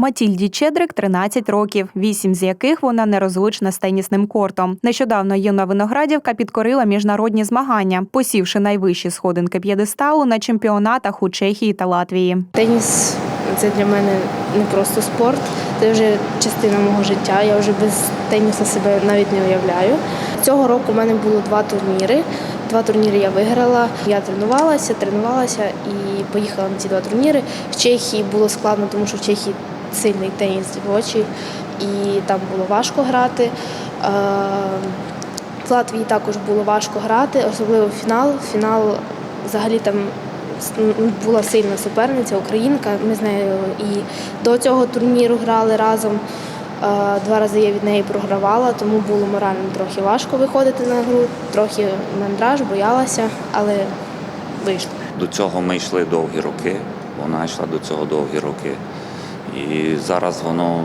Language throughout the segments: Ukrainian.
Матільді Чедрик 13 років, 8 з яких вона нерозлучна з тенісним кортом. Нещодавно юна виноградівка підкорила міжнародні змагання, посівши найвищі сходинки п'єдесталу на чемпіонатах у Чехії та Латвії. Теніс це для мене не просто спорт, це вже частина мого життя. Я вже без тенісу себе навіть не уявляю. Цього року в мене було два турніри. Два турніри я виграла. Я тренувалася, тренувалася і поїхала на ці два турніри. В Чехії було складно, тому що в Чехії сильний теніс дівочий, і там було важко грати. Е, В Латвії також було важко грати, особливо фінал. Фінал взагалі там була сильна суперниця, українка. Ми з нею і до цього турніру грали разом. Е, Два рази я від неї програвала, тому було морально трохи важко виходити на гру, трохи мандраж, боялася, але вийшло. До цього ми йшли довгі роки. Вона йшла до цього довгі роки. І зараз воно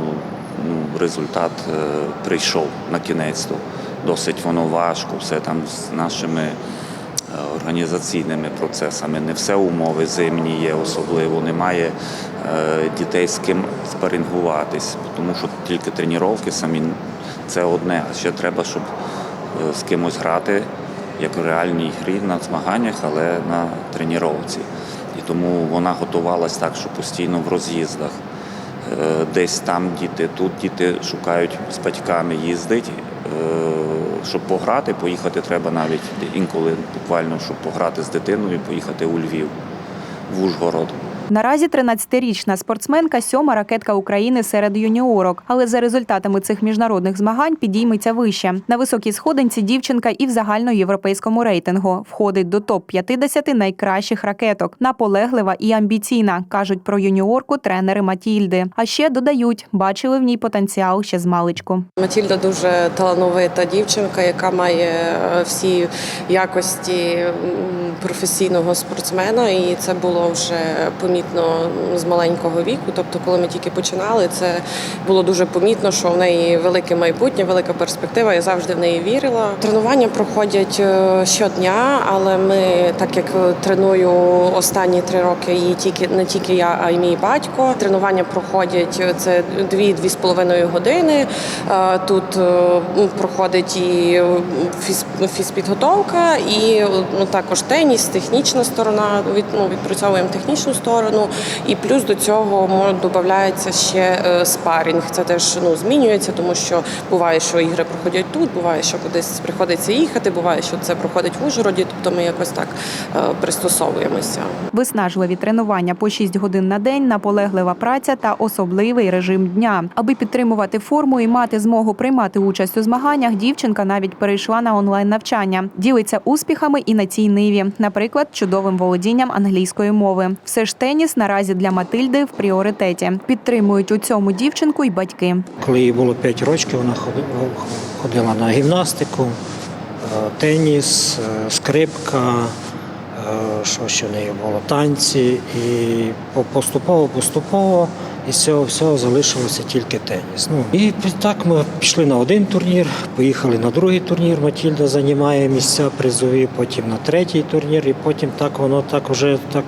ну, результат е, прийшов на кінець. Досить воно важко, все там з нашими е, організаційними процесами. Не все умови зимні є, особливо немає е, дітей з ким спарингуватись, тому що тільки тренування самі це одне, а ще треба, щоб з кимось грати як в реальній грі на змаганнях, але на тренуванні. І тому вона готувалась так, що постійно в роз'їздах. Е, Десь там діти, тут діти шукають з батьками їздить. Е, Щоб пограти, поїхати треба навіть інколи буквально, щоб пограти з дитиною, поїхати у Львів, в Ужгород. Наразі 13-річна спортсменка сьома ракетка України серед юніорок, але за результатами цих міжнародних змагань підійметься вище. На високій сходинці дівчинка і в загальноєвропейському рейтингу входить до топ-50 найкращих ракеток. Наполеглива і амбіційна, кажуть про юніорку тренери Матільди. А ще додають, бачили в ній потенціал ще з маличку. Матільда дуже талановита дівчинка, яка має е, всі якості професійного спортсмена, і це було вже помітно з маленького віку. Тобто, коли ми тільки починали, це було дуже помітно, що в неї велике майбутнє, велика перспектива. Я завжди в неї вірила. Тренування проходять е, щодня, але ми, так як треную останні три роки, її тільки не тільки я, а й мій батько. Тренування проходять е, це дві-дві з половиною години. Е, Тут проходить і фіз, фізпідготовка, і ну, також теніс, технічна сторона. Від, ну, відпрацьовуємо технічну сторону, і плюс до цього додається ще е, спарінг. Це теж ну, змінюється, тому що буває, що ігри проходять тут, буває, що кудись приходиться їхати, буває, що це проходить в Ужгороді. Тобто ми якось так е, пристосовуємося. Виснажливі тренування по 6 годин на день, наполеглива праця та особливий режим дня. Аби підтримувати форму і мати змогу приймати участь у змаганнях, дівчинка навіть перейшла на онлайн навчання. Ділиться успіхами і на цій ниві, наприклад, чудовим володінням англійської мови. Все ж теніс наразі для Матильди в пріоритеті. Підтримують у цьому дівчинку й батьки. Коли їй було 5 років, вона ходила на гімнастику, е, теніс, е, скрипка, е, що ще в неї було, танці. І по- поступово-поступово із цього всього залишилося тільки теніс. Ну, і так ми пішли на один турнір, поїхали на другий турнір. Матільда займає місця призові, потім на третій турнір, і потім так воно так вже так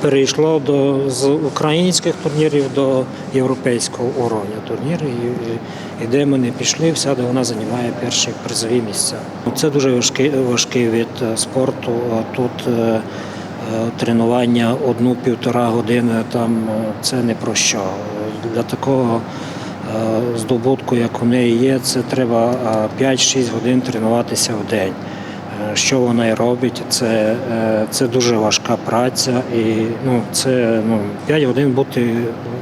перейшло до з українських турнірів до європейського уровня турнірів. І, і, де ми не пішли, всюди вона займає перші призові місця. Це дуже важкий, важкий вид е, спорту. Тут е, е, тренування одну-півтора години там це не про що. Для такого здобутку, як у неї є, це треба е, 5-6 годин тренуватися в день. Що вона і робить, це, е, це дуже важка праця, і ну, це ну, 5 годин бути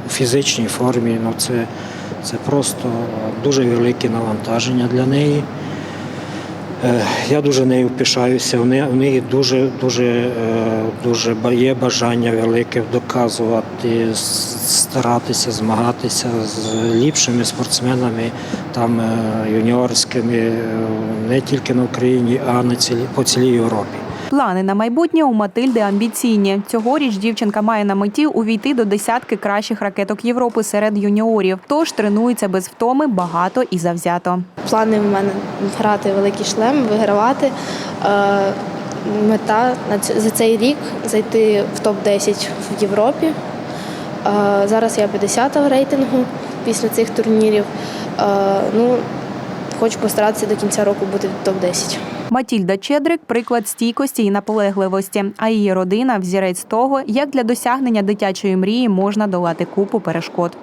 у фізичній формі. Ну, це, це просто дуже велике навантаження для неї. Е, Я дуже нею. Вони у неї дуже, дуже, е, дуже є бажання велике доказувати, старатися змагатися з ліпшими спортсменами, там е, юніорськими, не тільки на Україні, а на цілі, по цілій Європі. Плани на майбутнє у Матильди амбіційні. Цьогоріч дівчинка має на меті увійти до десятки кращих ракеток Європи серед юніорів. Тож тренується без втоми багато і завзято. Плани в мене грати великий шлем, вигравати. Е, Мета за цей рік зайти в топ-10 в Європі. Е, Зараз я 50-та в рейтингу після цих турнірів. Е, Ну, хочу постаратися до кінця року бути в топ-10. Матільда Чедрик приклад стійкості і наполегливості, а її родина взірець того, як для досягнення дитячої мрії можна долати купу перешкод.